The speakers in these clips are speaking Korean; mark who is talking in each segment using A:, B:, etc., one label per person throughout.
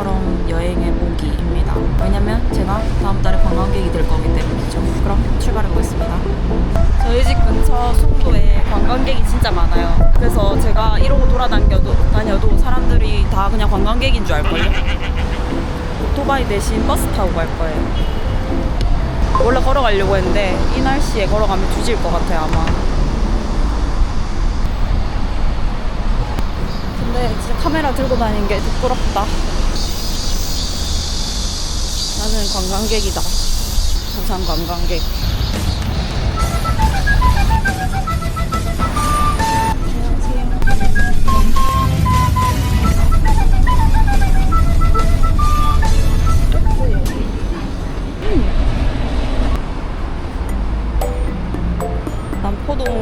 A: 저처럼 여행의 모기입니다. 왜냐면 제가 다음 달에 관광객이 될 거기 때문이죠. 그럼 출발해 보겠습니다. 저희 집 근처 송도에 관광객이 진짜 많아요. 그래서 제가 이러고 돌아다녀도 다녀도 사람들이 다 그냥 관광객인 줄 알걸요. 오토바이 대신 버스 타고 갈 거예요. 원래 걸어가려고 했는데 이 날씨에 걸어가면 뒤질 것 같아요 아마. 근데 진짜 카메라 들고 다니는 게 부끄럽다. 나는 관광객이다. 부산 관광객.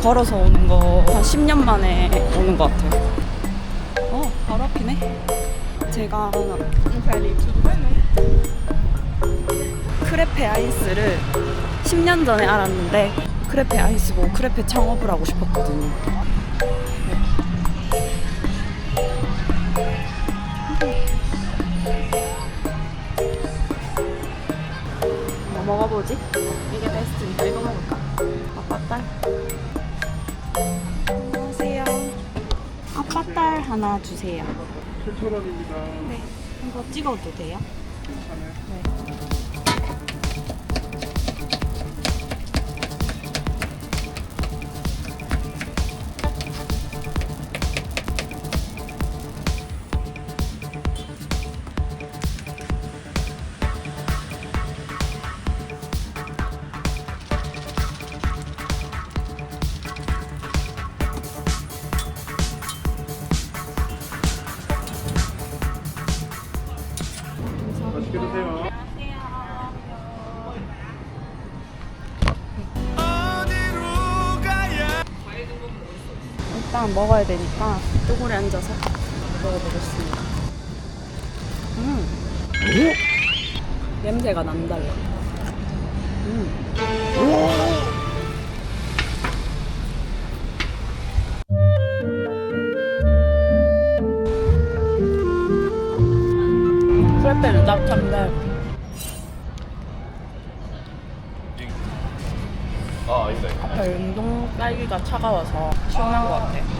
A: 걸어서 오는 거 한 10년 만에 오는 것 같아요. 어, 바로 앞이네. 제가 크레페 아이스를 10년 전에 알았는데 크레페 아이스 보고 크레페 창업을 하고 싶었거든요. 뭐 먹어보지? 이게 베스트니까 이거 먹을까? 아빠딸. 안녕하세요. 아빠딸 하나 주세요.
B: 7,000원입니다.
A: 네. 이거 찍어도 돼요? 일단 먹어야 되니까 쪼그려 앉아서 먹어보겠습니다. 음. 냄새가 남달라. 음. 프레페는 짭짠데
B: 아, 아니다.
A: 앞에 운동 딸기가 차가워서 시원한 것 같아.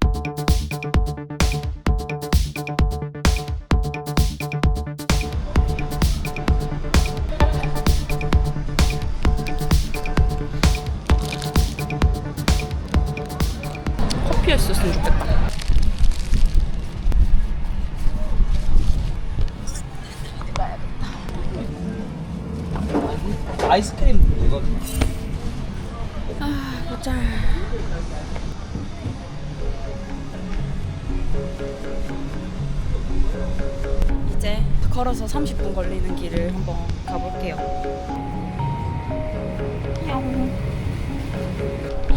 A: 커피였었으면 좋겠다.
C: 아이스크림 이거
A: 보자. 이제 걸어서 30분 걸리는 길을 한번 가볼게요. 뿅. 아,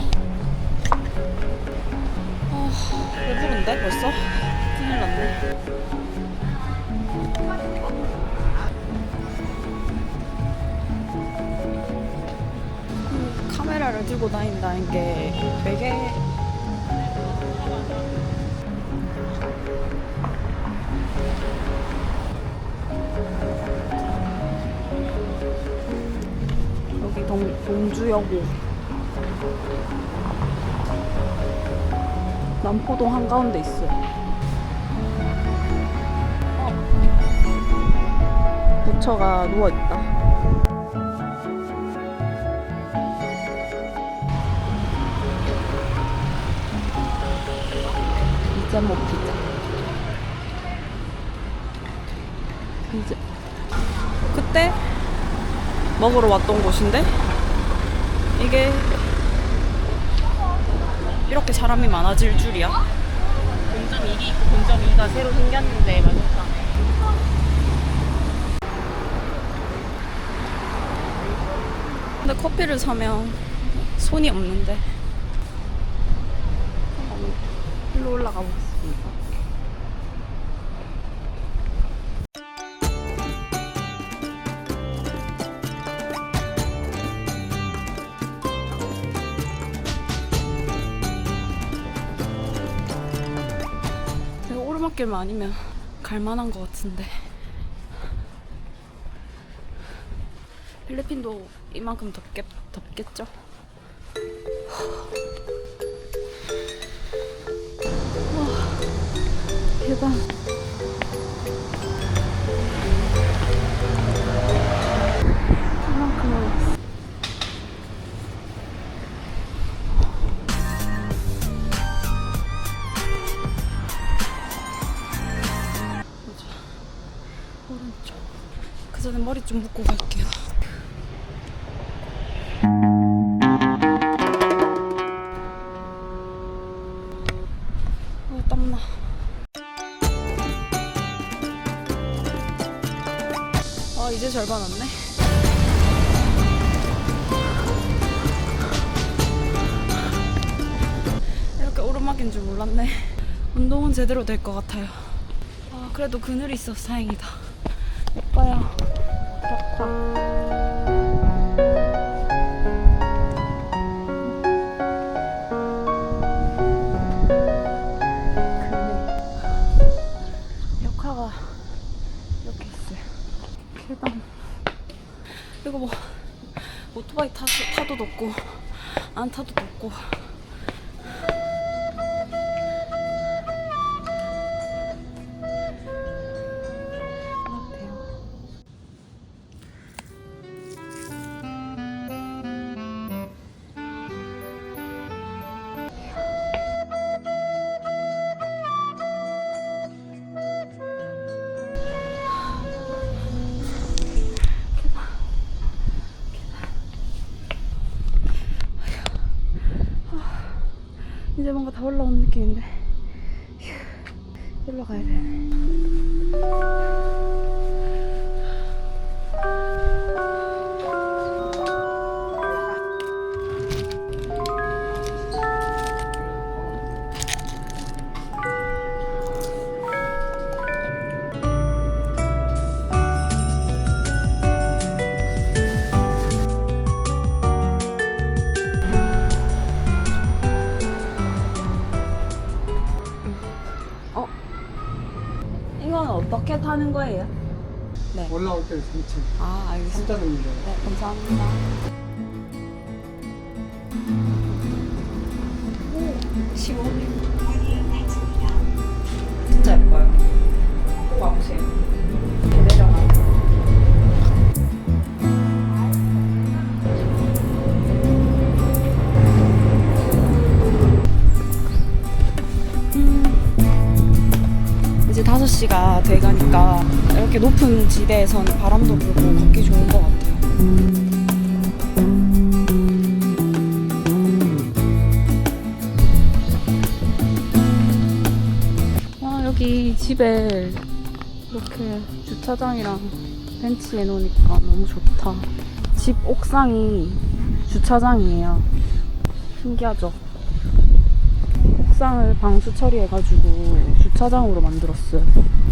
A: 배부른데 벌써? 큰일 났네. 음, 카메라를 들고 다닌다는 게 되게 여기 동, 동주여고 남포동 한가운데 있어요 어. 부처가 누워있다 이제 못 피자. 이제 그때 먹으러 왔던 곳인데 이게 이렇게 사람이 많아질 줄이야?
D: 본점 1이 있고 본점 2가 새로 생겼는데 맛있다.
A: 근데 커피를 사면 손이 없는데 일로 올라가 보겠습 다섯 개만 아니면 갈만한 것 같은데 필리핀도 이만큼 덥겠, 덥겠죠? 와, 대박 전에 머리 좀 묶고 갈게요. 어, 땀나. 아, 이제 절반 왔네. 이렇게 오르막인 줄 몰랐네. 운동은 제대로 될 것 같아요. 아, 그래도 그늘이 있어서 다행이다. 예뻐요. 좋다. 그네. 역화가 이렇게 있어요. 계단. 이거 뭐 오토바이 타도, 타도 덥고 안 타도 덥고 뭔가 다 올라온 느낌인데. 휴, 올라가야 되 어떻게 타는 거예요? 네.
C: 올라올 때는 3층,
A: 아 알겠습니다.
C: 3자동이죠.
A: 네 감사합니다. 오 시원해. 진짜 예뻐요. 5시가 돼가니까 이렇게 높은 지대에서는 바람도 불고 걷기 좋은 것 같아요. 와, 아, 여기 집에 이렇게 주차장이랑 벤치 해놓으니까 너무 좋다. 집 옥상이 주차장이에요. 신기하죠? 옥상을 방수 처리해가지고 주차장으로 만들었어요.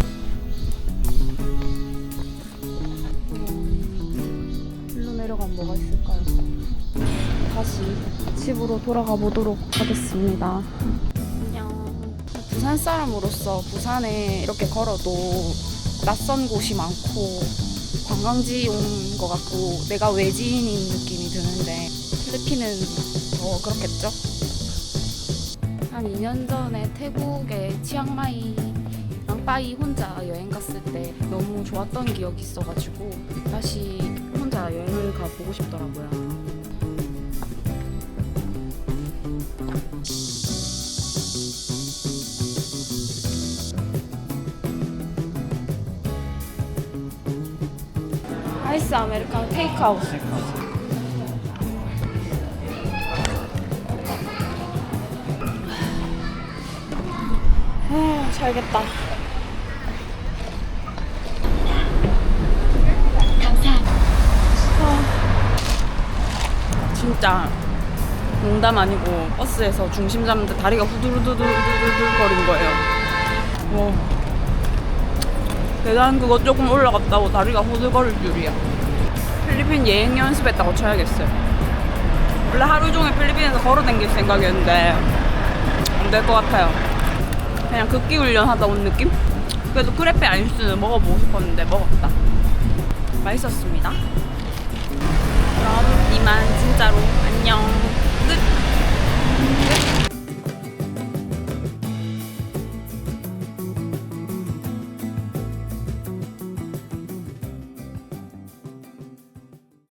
A: 내려가면 뭐가 있을까요? 다시 집으로 돌아가 보도록 하겠습니다. 안녕. 부산 사람으로서 부산에 이렇게 걸어도 낯선 곳이 많고 관광지 온 것 같고 내가 외지인인 느낌이 드는데 필리핀은 더 그렇겠죠? 한 2년 전에 태국에 치앙마이 랑 빠이 혼자 여행 갔을 때 너무 좋았던 기억이 있어가지고 다시 혼자 여행을 가 보고 싶더라고요. 아이스 아메리카노 테이크아웃. 아, 살겠다. 아, 진짜 농담 아니고 버스에서 중심 잡는데 다리가 후두두두두두 거린 거예요. 와. 계단 그거 조금 올라갔다고 다리가 후들거릴 줄이야. 필리핀 여행 연습했다고 쳐야겠어요. 원래 하루 종일 필리핀에서 걸어 다닐 생각이었는데 안 될 것 같아요. 그냥 극기 훈련 하다 온 느낌? 그래도 크레페 아인슈는 먹어보고 싶었는데 먹었다. 맛있었습니다. 하지만 진짜로 안녕 끝 끝.